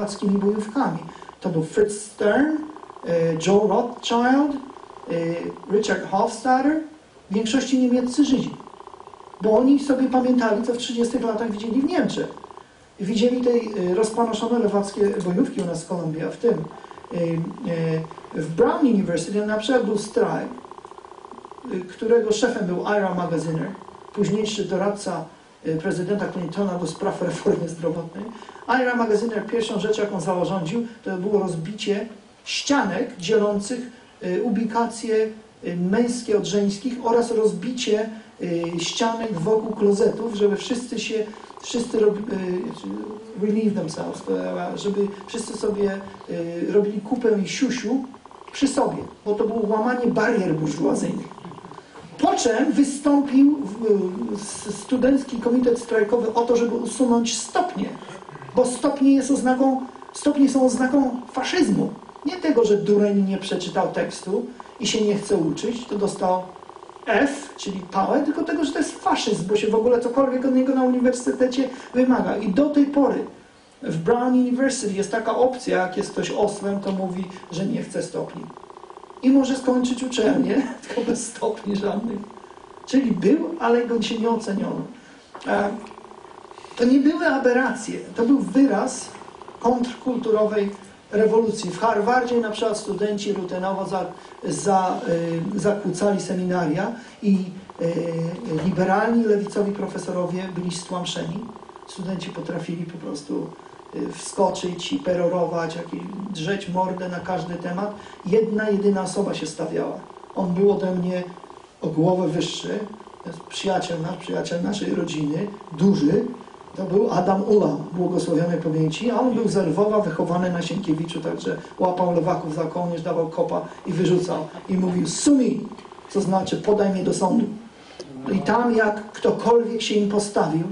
lewackimi bojówkami. To był Fritz Stern, e, Joe Rothschild, e, Richard Hofstadter, w większości niemieccy Żydzi. Bo oni sobie pamiętali, co w 30 latach widzieli w Niemczech. Widzieli te e, rozpanoszone lewackie bojówki u nas w Kolumbii, a w tym w Brown University na przykład był strajk, którego szefem był Ira Magaziner, późniejszy doradca prezydenta Clintona do spraw reformy zdrowotnej. Ira Magaziner pierwszą rzecz, jaką zarządził, to było rozbicie ścianek dzielących e, ubikacje e, męskie od żeńskich oraz rozbicie ścianek wokół klozetów, żeby wszyscy się, wszyscy rob, e, relieve themselves, żeby wszyscy sobie robili kupę i siusiu przy sobie, bo to było łamanie barier burżuazyjnych. Po czym wystąpił Studencki Komitet Strajkowy o to, żeby usunąć stopnie, bo stopnie, jest oznaką, stopnie są oznaką faszyzmu. Nie tego, że dureń nie przeczytał tekstu i się nie chce uczyć, to dostał F, czyli pałę, tylko tego, że to jest faszyzm, bo się w ogóle cokolwiek od niego na uniwersytecie wymaga. I do tej pory w Brown University jest taka opcja, jak jest ktoś osłem, to mówi, że nie chce stopni. I może skończyć uczelnię, tylko bez stopni żadnych. Czyli był, ale go się nie oceniono. E, To nie były aberracje, to był wyraz kontrkulturowej rewolucji. W Harvardzie na przykład studenci rutynowo za, za, y, zakłócali seminaria i y, liberalni, lewicowi profesorowie byli stłamszeni. Studenci potrafili po prostu wskoczyć i perorować, drzeć mordę na każdy temat. Jedna, jedyna osoba się stawiała. On był ode mnie o głowę wyższy, przyjaciel nasz, przyjaciel naszej rodziny, duży, to był Adam Ula, błogosławionej pamięci, a on był z Lwowa, wychowany na Sienkiewiczu, także łapał lewaków za kołnierz, dawał kopa i wyrzucał. I mówił sumi, co znaczy podaj mnie do sądu. I tam jak ktokolwiek się im postawił,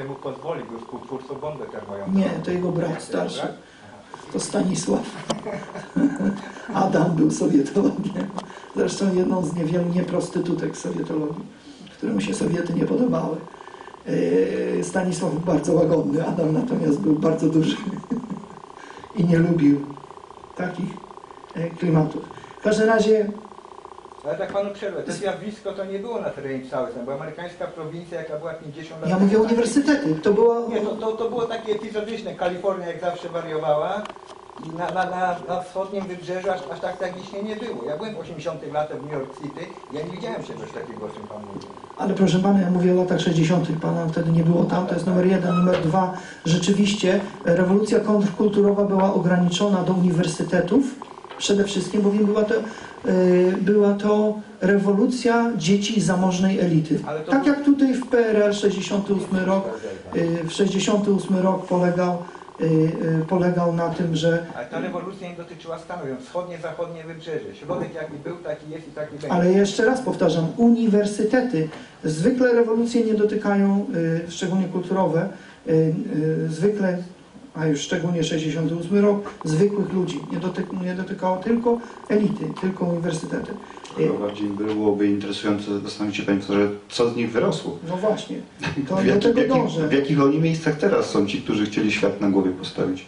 sobie mógł pozwolić, był współtwórcą bomby termojącej. nie, to jego brat starszy, to Stanisław. Adam był sowietologiem. Zresztą jedną z niewielu nieprostytutek sowietologii, którym się Sowiety nie podobały. Yy, Stanisław był bardzo łagodny, Adam natomiast był bardzo duży i nie lubił takich e, klimatów. W każdym razie Ale tak panu przerwę, to zjawisko to nie było na terenie całym, bo amerykańska prowincja, jaka była 50 lat ja mówię uniwersytety. To było Nie, to, to, to było takie epizodyczne. Kalifornia jak zawsze wariowała i na, na, na, na wschodnim wybrzeżu aż, aż tak tragicznie nie było. Ja byłem w 80 latach w New York City ja nie widziałem czegoś takiego, o czym pan mówi. Ale proszę pana, ja mówię o latach 60. Pana wtedy nie było tam, to jest numer jeden. Numer dwa, rzeczywiście rewolucja kontrkulturowa była ograniczona do uniwersytetów, przede wszystkim, bowiem była to, y, była to rewolucja dzieci zamożnej elity. Tak jak tutaj w PRL 68 rok, y, w 68 rok polegał, y, y, polegał na tym, że Ale ta rewolucja nie dotyczyła Stanów, wschodnie, zachodnie wybrzeże. Środek jaki był, taki jest i taki będzie. Ale jeszcze raz powtarzam, uniwersytety zwykle rewolucje nie dotykają, y, szczególnie kulturowe, y, y, zwykle, a już szczególnie 68 rok, zwykłych ludzi. Nie, dotyk, nie dotykało tylko elity, tylko uniwersytety. Chyba bardziej byłoby interesujące zastanowić się, panie profesorze, co z nich wyrosło. No właśnie, to W, do jaki, tego dążę. w jakich oni miejscach teraz są ci, którzy chcieli świat na głowie postawić?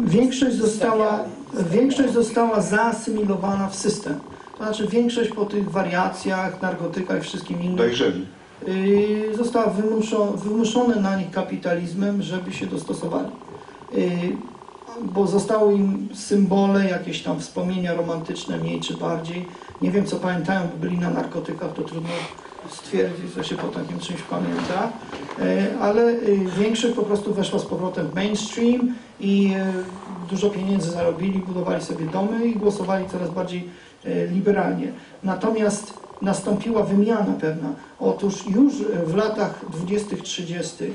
Większość została, większość została zaasymilowana w system. To znaczy większość po tych wariacjach, narkotykach i wszystkim innym Dojrzeli. Y, została wymuszo, wymuszone na nich kapitalizmem, żeby się dostosowali. Y, Bo zostały im symbole, jakieś tam wspomnienia romantyczne, mniej czy bardziej. Nie wiem, co pamiętają, bo byli na narkotykach, to trudno stwierdzić, co się po takim czymś pamięta. Y, Ale większość po prostu weszła z powrotem w mainstream i dużo pieniędzy zarobili, budowali sobie domy i głosowali coraz bardziej liberalnie. Natomiast nastąpiła wymiana pewna. Otóż już w latach 20-30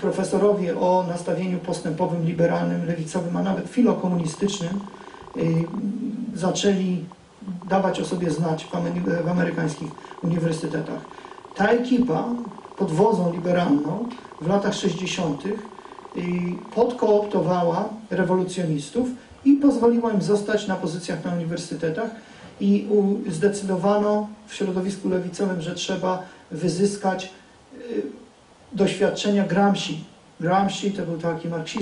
profesorowie o nastawieniu postępowym, liberalnym, lewicowym, a nawet filokomunistycznym y, zaczęli dawać o sobie znać w, amery- w amerykańskich uniwersytetach. Ta ekipa pod wodzą liberalną w latach 60. y, podkooptowała rewolucjonistów i pozwoliła im zostać na pozycjach na uniwersytetach i zdecydowano w środowisku lewicowym, że trzeba wyzyskać y, doświadczenia Gramsci. Gramsci to był taki marksista,